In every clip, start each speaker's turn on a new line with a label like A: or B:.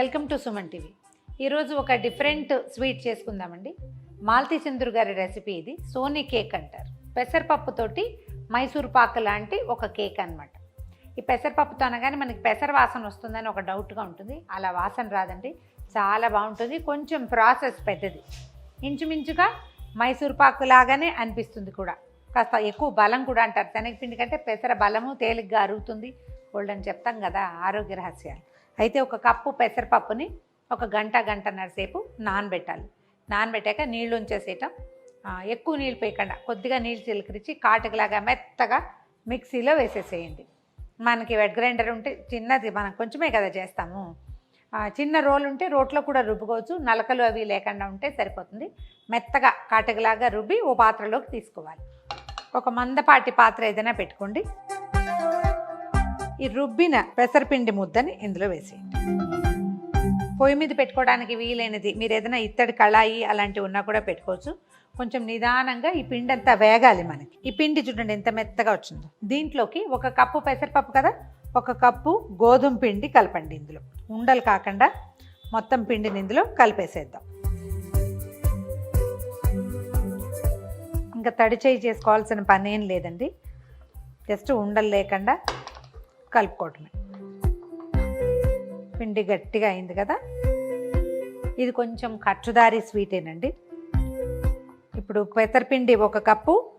A: Welcome to Suman TV. ఈరోజు ఒక different sweet చేసుకుందామండి. మాల్తి చంద్రు గారి రెసిపీ ఇది. సోనీ కేక్ అంటారు. పెసరపప్పుతోటి మైసూర్ పాక్ లాంటి ఒక కేక్ అనమాట ఈ పెసరపప్పుతో అనగానే మనకి పెసర వాసన వస్తుందని ఒక డౌట్గా ఉంటుంది. అలా వాసన రాదండి. చాలా బాగుంటుంది. కొంచెం ప్రాసెస్ పెద్దది. ఇంచుమించుగా మైసూర్ పాకు లాగానే అనిపిస్తుంది కూడా. కాస్త ఎక్కువ బలం కూడా అంటారు. శనగపిండి కంటే పెసర బలము తేలిగ్గా అరుగుతుంది. గోల్డ్ అని చెప్తాం కదా ఆరోగ్య రహస్యాలు. అయితే ఒక కప్పు పెసరపప్పుని ఒక గంట గంటన్నర సేపు నానబెట్టాలి. నానబెట్టాక నీళ్ళు ఉంచేసేయటం. ఎక్కువ నీళ్ళు పోయకుండా కొద్దిగా నీళ్ళు చిలకరించి కాటుకలాగా మెత్తగా మిక్సీలో వేసేసేయండి. మనకి వెట్ గ్రైండర్ ఉంటే చిన్నది మనం కొంచెమే కదా చేస్తాము. చిన్న రోల్ ఉంటే రోట్లో కూడా రుబ్బుకోవచ్చు. నలకలు అవి లేకుండా ఉంటే సరిపోతుంది. మెత్తగా కాటుకలాగా రుబ్బి ఓ పాత్రలోకి తీసుకోవాలి. ఒక మందపాటి పాత్ర ఏదైనా పెట్టుకోండి. ఈ రుబ్బిన పెసరపిండి ముద్దని ఇందులో వేసేయండి. పొయ్యి మీద పెట్టుకోవడానికి వీలైనది. మీరు ఏదైనా ఇత్తడి కళాయి అలాంటివి ఉన్నా కూడా పెట్టుకోవచ్చు. కొంచెం నిదానంగా ఈ పిండి అంతా వేగాలి మనకి. ఈ పిండి చూడండి ఎంత మెత్తగా వచ్చిందో. దీంట్లోకి ఒక కప్పు పెసరపప్పు కదా? ఒక కప్పు గోధుమ పిండి కలపండి ఇందులో. ఉండలు కాకుండా మొత్తం పిండిని ఇందులో కలిపేసేద్దాం. ఇంకా తడి చేయి చేసుకోవాల్సిన పని ఏం లేదండి. జస్ట్ ఉండలు లేకుండా కలుపుకోవటమే. పిండి గట్టిగా అయింది కదా? ఇది కొంచెం ఖర్చుదారి స్వీటేనండి ఇప్పుడు పెసరపిండి ఒక కప్పు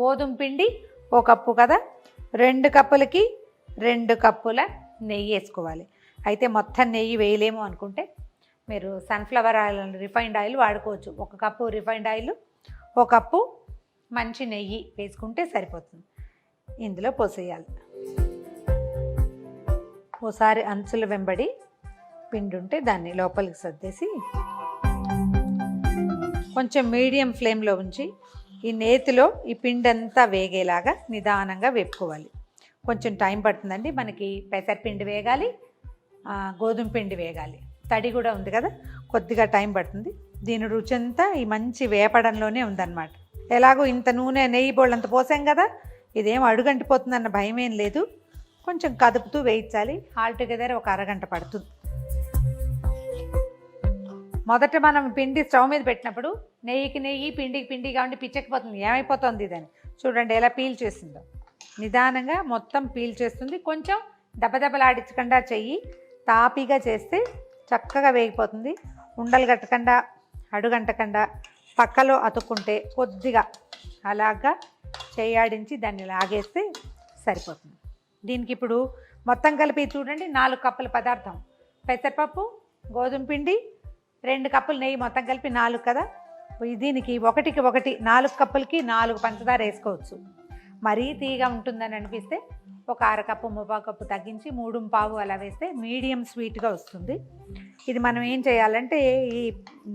A: గోధుమ పిండి ఒక కప్పు కదా? రెండు కప్పులకి రెండు కప్పుల నెయ్యి వేసుకోవాలి. అయితే మొత్తం నెయ్యి వేయలేము అనుకుంటే మీరు సన్ఫ్లవర్ ఆయిల్ రిఫైండ్ ఆయిల్ వాడుకోవచ్చు. ఒక కప్పు రిఫైండ్ ఆయిల్ ఒక కప్పు మంచి నెయ్యి వేసుకుంటే సరిపోతుంది. ఇందులో పోసేయాలి. ఓసారి అంచుల వెంబడి పిండి ఉంటే దాన్ని లోపలికి సర్దేసి కొంచెం మీడియం ఫ్లేమ్లో ఉంచి ఈ నేతిలో ఈ పిండి అంతా వేగేలాగా నిదానంగా వేపుకోవాలి. కొంచెం టైం పడుతుందండి. మనకి పెసరపిండి వేగాలి గోధుమ పిండి వేగాలి. తడి కూడా ఉంది కదా కొద్దిగా టైం పడుతుంది. దీని రుచి అంతా ఈ మంచి వేపడంలోనే ఉందన్నమాట. ఎలాగో ఇంత నూనె నెయ్యి బోళ్ళంత పోసాం కదా ఇదేం అడుగంటిపోతుందన్న భయం ఏం లేదు. కొంచెం కదుపుతూ వేయించాలి ఆల్టుగెదర్ ఒక అరగంట పడుతుంది. మొదట మనం పిండి స్టవ్ మీద పెట్టినప్పుడు నెయ్యికి నెయ్యి పిండికి పిండి కాబట్టి పిచ్చకపోతుంది ఏమైపోతుంది ఇదని. చూడండి ఎలా పీల్ చేసిందో. నిదానంగా మొత్తం పీల్ చేస్తుంది. కొంచెం దెబ్బదెబ్బలాడించకుండా చెయ్యి తాపీగా చేస్తే చక్కగా వేగిపోతుంది. ఉండలు కట్టకుండా అడుగంటకుండా పక్కలో అతుక్కుంటే కొద్దిగా అలాగా చేయాడించి దాన్ని లాగేస్తే సరిపోతుంది. దీనికి ఇప్పుడు మొత్తం కలిపి చూడండి నాలుగు కప్పుల పదార్థం. పెసరపప్పు గోధుమ పిండి రెండు కప్పులు నెయ్యి మొత్తం కలిపి నాలుగు కదా? దీనికి ఒకటికి ఒకటి నాలుగు కప్పులకి నాలుగు పంచదార వేసుకోవచ్చు. మరీ తీగా ఉంటుందని అనిపిస్తే ఒక అర కప్పు ముప్పా కప్పు తగ్గించి మూడు పావు అలా వేస్తే మీడియం స్వీట్గా వస్తుంది. ఇది మనం ఏం చేయాలంటే ఈ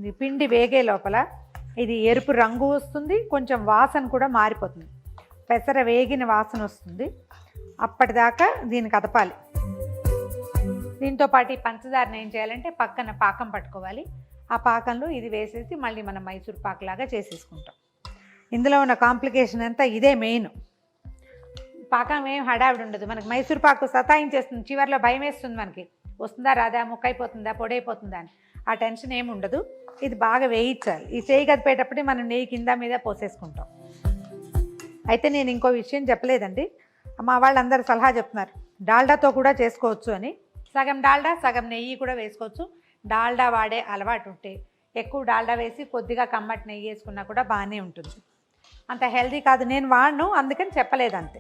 A: పిండి వేగే లోపల ఇది ఎరుపు రంగు వస్తుంది కొంచెం వాసన కూడా మారిపోతుంది. పెసర వేగిన వాసన వస్తుంది. అప్పటిదాకా దీన్ని కదపాలి. దీంతో పాటు ఈ పంచదారని ఏం చేయాలంటే పక్కన పాకం పట్టుకోవాలి. ఆ పాకంలో ఇది వేసేసి మళ్ళీ మనం మైసూర్ పాకలాగా చేసేసుకుంటాం. ఇందులో ఉన్న కాంప్లికేషన్ అంతా ఇదే మెయిన్. పాకం ఏం హడావిడి ఉండదు. మనకి మైసూర్ పాకు సతాయించేస్తుంది. చివర్లో భయం వేస్తుంది మనకి. వస్తుందా రాదా ముక్కైపోతుందా పొడైపోతుందా అని. ఆ టెన్షన్ ఏమి ఉండదు. ఇది బాగా వేయించాలి. ఈ చేయి కదిపేటప్పుడే మనం నెయ్యి కింద మీద పోసేసుకుంటాం. అయితే నేను ఇంకో విషయం చెప్పలేదండి. మా వాళ్ళందరూ సలహా చెప్తున్నారు. డాల్డాతో కూడా చేసుకోవచ్చు అని. సగం డాల్డా సగం నెయ్యి కూడా వేసుకోవచ్చు. డాల్డా వాడే అలవాటు ఉంటే ఎక్కువ డాల్డా వేసి కొద్దిగా కమ్మటి నెయ్యి వేసుకున్నా కూడా బాగానే ఉంటుంది. అంత హెల్దీ కాదు. నేను వాడను అందుకని చెప్పలేదు అంతే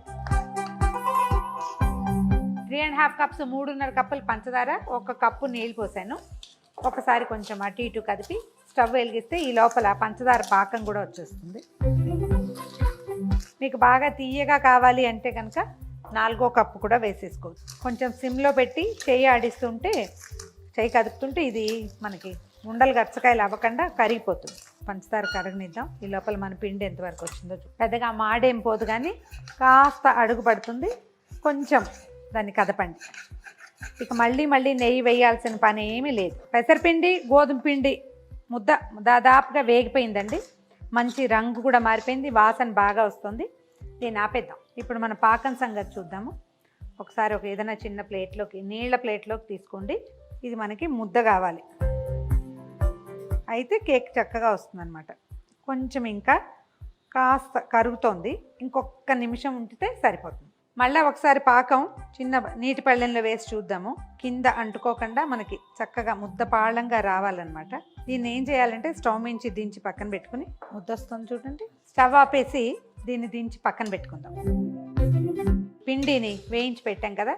A: త్రీ అండ్ హాఫ్ కప్స్ మూడున్నర కప్పులు పంచదార ఒక కప్పు నీళ్ళు పోసాను. ఒకసారి కొంచెం అటు ఇటు కదిపి స్టవ్ వెలిగిస్తే ఈ లోపల పంచదార పాకం కూడా వచ్చేస్తుంది. మీకు బాగా తీయగా కావాలి అంటే కనుక నాలుగో కప్పు కూడా వేసేసుకోవచ్చు. కొంచెం సిమ్లో పెట్టి చెయ్యి ఆడిస్తుంటే చెయ్యి కదుపుతుంటే ఇది మనకి ఉండలు గచ్చకాయలు అవ్వకుండా కరిగిపోతుంది. పంచదార కరగనిద్దాం. ఈ లోపల మన పిండి ఎంతవరకు వచ్చిందో పెద్దగా మాడేం పోదు కానీ కాస్త అడుగు పడుతుంది. కొంచెం దాన్ని కదపండి. ఇక మళ్ళీ మళ్ళీ నెయ్యి వేయాల్సిన పని ఏమీ లేదు. పెసరపిండి గోధుమ పిండి ముద్ద దాదాపుగా వేగిపోయిందండి. మంచి రంగు కూడా మారిపోయింది వాసన బాగా వస్తుంది. దీన్ని ఆపేద్దాం. ఇప్పుడు మన పాకం సంగతి చూద్దాము. ఒకసారి ఒక ఏదైనా చిన్న ప్లేట్లోకి నీళ్ళ ప్లేట్లోకి తీసుకోండి. ఇది మనకి ముద్ద కావాలి. అయితే కేక్ చక్కగా వస్తుందన్నమాట. కొంచెం ఇంకా కాస్త కరుగుతోంది. ఇంకొక నిమిషం ఉంచితే సరిపోతుంది. మళ్ళీ ఒకసారి పాకం చిన్న నీటి పళ్ళెంలో వేసి చూద్దాము. కింద అంటుకోకుండా మనకి చక్కగా ముద్ద పాళంగా రావాలన్నమాట. దీన్ని ఏం చేయాలంటే స్టవ్ మించి దించి పక్కన పెట్టుకుని ముద్దొస్తుంది చూడండి. స్టవ్ ఆపేసి దీన్ని దించి పక్కన పెట్టుకుందాం. పిండిని వేయించి పెట్టాం కదా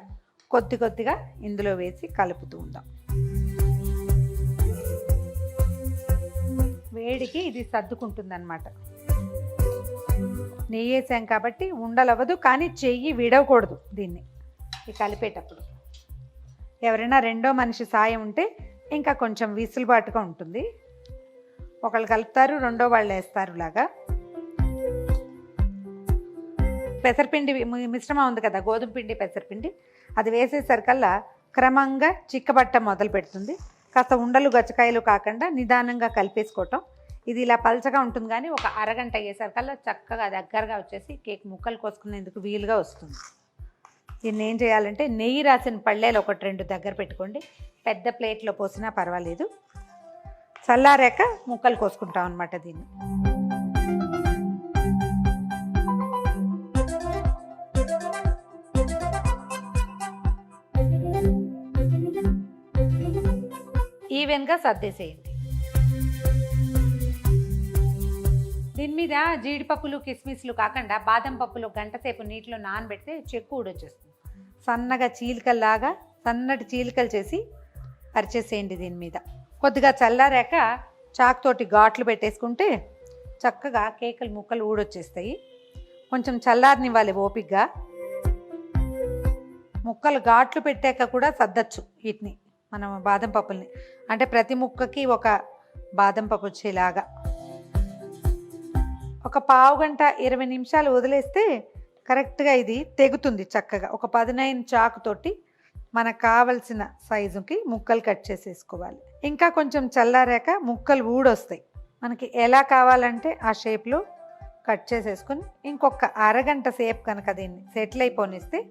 A: కొద్ది కొద్దిగా ఇందులో వేసి కలుపుతూ ఉందాం. వేడికి ఇది సర్దుకుంటుంది అనమాట నెయ్యి వేసాం కాబట్టి ఉండలవ్వదు కానీ చెయ్యి విడవకూడదు దీన్ని. ఈ కలిపేటప్పుడు. ఎవరైనా రెండో మనిషి సాయం ఉంటే ఇంకా కొంచెం విసులుబాటుగా ఉంటుంది. ఒకళ్ళు కలుపుతారు రెండో వాళ్ళు వేస్తారు లాగా. పెసరపిండి మిశ్రమం ఉంది కదా గోధుమ పిండి పెసరపిండి. అది వేసేసరికల్లా క్రమంగా చిక్కబట్ట మొదలు పెడుతుంది. కాస్త ఉండలు గచ్చకాయలు కాకుండా నిదానంగా కలిపేసుకోవటం. ఇది ఇలా పలచగా ఉంటుంది కానీ ఒక అరగంట అయ్యేసరికల్లా చక్కగా దగ్గరగా వచ్చేసి కేక్ ముక్కలు కోసుకునేందుకు వీలుగా వస్తుంది. దీన్ని ఏం చేయాలంటే నెయ్యి రాసిన పళ్ళేలు ఒకటి రెండు దగ్గర పెట్టుకోండి. పెద్ద ప్లేట్లో పోసినా పర్వాలేదు. చల్లారాక ముక్కలు కోసుకుంటాం అనమాట దీన్ని. ఈవెన్గా సర్దేసేయండి. దీని మీద జీడిపప్పులు కిస్మిస్లు కాకుండా బాదం పప్పులు గంట సేపు నీటిలో నానబెడితే చెక్కు ఊడొచ్చేస్తుంది. సన్నగా చీలికల్లాగా సన్నటి చీలికలు చేసి అరిచేసేయండి దీని మీద. కొద్దిగా చల్లారాక చాకుతోటి ఘాట్లు పెట్టేసుకుంటే చక్కగా కేకులు ముక్కలు ఊడొచ్చేస్తాయి. కొంచెం చల్లారనివ్వాలి ఓపిగ్గా. ముక్కలు ఘాట్లు పెట్టాక కూడా సర్దచ్చు వీటిని మనం బాదం పప్పుల్ని. అంటే ప్రతి ముక్కకి ఒక బాదం పప్పు వచ్చేలాగా. ఒక పావు గంట ఇరవై నిమిషాలు వదిలేస్తే కరెక్ట్గా ఇది తెగుతుంది చక్కగా. ఒక పదినైన్ చాకుతోటి మనకు కావలసిన సైజుకి ముక్కలు కట్ చేసేసుకోవాలి. ఇంకా కొంచెం చల్లారాక ముక్కలు ఊడొస్తాయి. మనకి ఎలా కావాలంటే ఆ షేప్లో కట్ చేసేసుకుని ఇంకొక అరగంట సేపు కనుక దీన్ని సెటిల్ అయిపోనిస్తే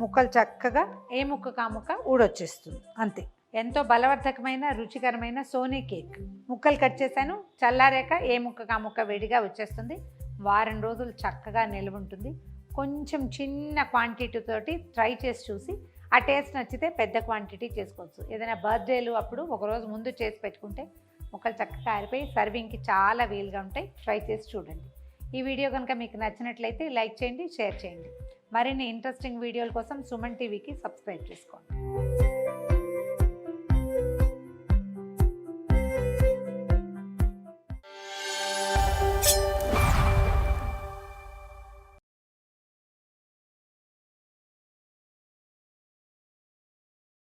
A: ముక్కలు చక్కగా ఏ ముక్కకు ఆ ముక్క? ఊడొచ్చేస్తుంది. అంతే. ఎంతో బలవర్ధకమైన రుచికరమైన సోనీ కేక్. ముక్కలు కట్ చేశాను. చల్లారాక ఏ ముక్కకు ఆ ముక్క వేడిగా వచ్చేస్తుంది? వారం రోజులు చక్కగా నిల్వ ఉంటుంది కొంచెం చిన్న క్వాంటిటీ తోటి ట్రై చేసి చూసి ఆ టేస్ట్ నచ్చితే పెద్ద క్వాంటిటీ చేసుకోవచ్చు. ఏదైనా బర్త్డేలు అప్పుడు ఒకరోజు ముందు చేసి పెట్టుకుంటే ముక్కలు చక్కగా ఆరిపోయి సర్వింగ్కి చాలా వీలుగా ఉంటాయి. ట్రై చేసి చూడండి. ఈ వీడియో కనుక మీకు నచ్చినట్లయితే లైక్ చేయండి షేర్ చేయండి. మరిన్ని ఇంట్రెస్టింగ్ వీడియోల కోసం సుమన్ టీవీకి సబ్స్క్రైబ్ చేసుకోండి.